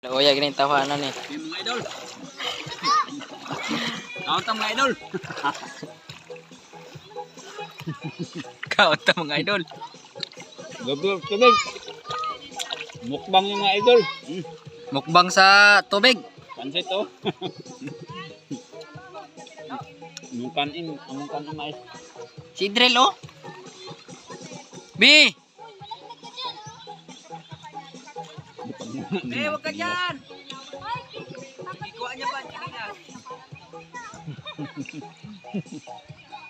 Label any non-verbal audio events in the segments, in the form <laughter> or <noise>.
Uya gini tawanan eh. Yung mga idol. <laughs> Kaunta mga idol. Kaunta mga idol. Tubig. Mukbang yung mga idol. Mm. Mukbang sa tubig. Pansit oh. <laughs> Among kanin, among kanin mais. Si Drill oh. B! Eh, wag ka dyan! Ikuha niya ba?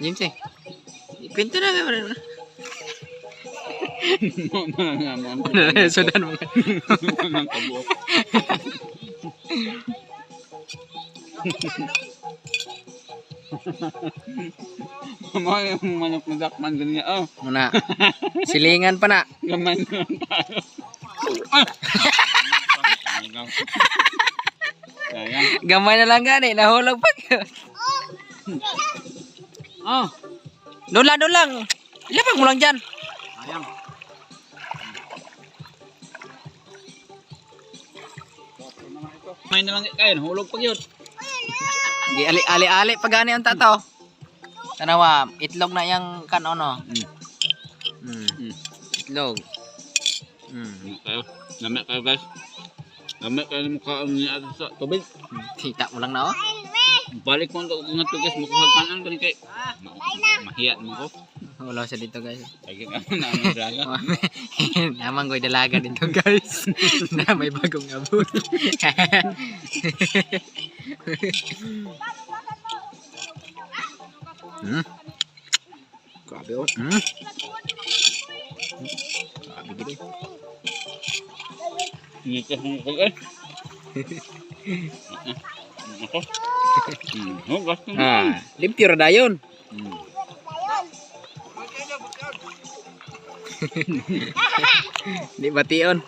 James eh. Kwento na nga. Sudan mo. Mga yung manok na dakman ganyan. Oh, Muna. Silingan pa na. gamay na <laughs> lang! <laughs> Sayang. Gamay na lang gani. Nahulog pa. Oh, Doon lang, doon lang. Ilapag mo lang dyan. sayang. May naman kayo, hulog pag yun. Di ali ali ali pag gani ang tataw. Tanawa, itlog na yang kan ono. Mm. Mm. Itlog. Hmm. Gamay kayo. Gamay kayo guys. Gamay kayo ng mukha niya ato sa tubig. Tita mo lang na oh. Balik mo ang nga to guys, mukhang kanan ka kay. Mahiyat mo ko. Wala siya dito guys. Lagi ka na ang draga. <laughs> Naman ko'y dalaga dito guys. <laughs> na may bagong abot. <laughs> hmm. Grabe oh. Hmm. Grabe gini. Hindi ka hong ko. Ako. Oh, gusto mo. Ah, limpyo ra dayon. <laughs> Di bation.